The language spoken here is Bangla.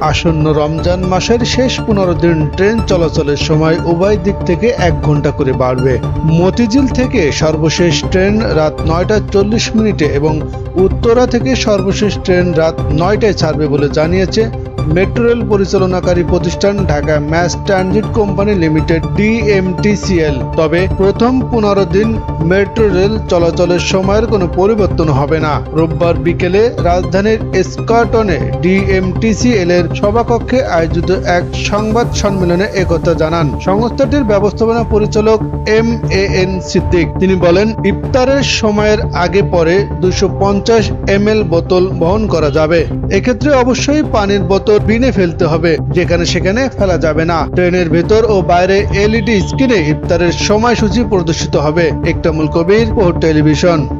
আসন্ন রমজান মাসের শেষ পনেরো দিন ট্রেন চলাচলের সময় উভয় দিক থেকে এক ঘণ্টা করে বাড়বে। মতিঝিল থেকে সর্বশেষ ট্রেন রাত নয়টা চল্লিশ মিনিটে এবং উত্তরা থেকে সর্বশেষ ট্রেন রাত নয়টায় ছাড়বে বলে জানিয়েছে মেট্রো রেল পরিচালনাকারী প্রতিষ্ঠান Dhaka mass transit company limited, DMTCL. তবে প্রথম পনেরো দিন মেট্রো রেল চলাচলের সময়ের কোনো পরিবর্তন হবে না। রোববার বিকেলে রাজধানীর এসকর্টনে ডিএমটিসিএল এর সভাকক্ষে আয়োজিত এক সংবাদ সম্মেলনে একথা জানান। সংস্থাটির ব্যবস্থাপনা পরিচালক এম এ এন সিদ্দিক। তিনি বলেন, ইফতারের সময়ের আগে পরে দুশো পঞ্চাশ এম বোতল বহন করা যাবে। এক্ষেত্রে অবশ্যই পানির বোতল বিনে ফেলতে হবে। যেখানে সেখানে ফেলা যাবে না। ট্রেনের ভেতর ও বাইরে এলইডি স্ক্রিনে ইফতারের সময়সূচি প্রদর্শিত হবে। একটামুল কবির ও টেলিভিশন।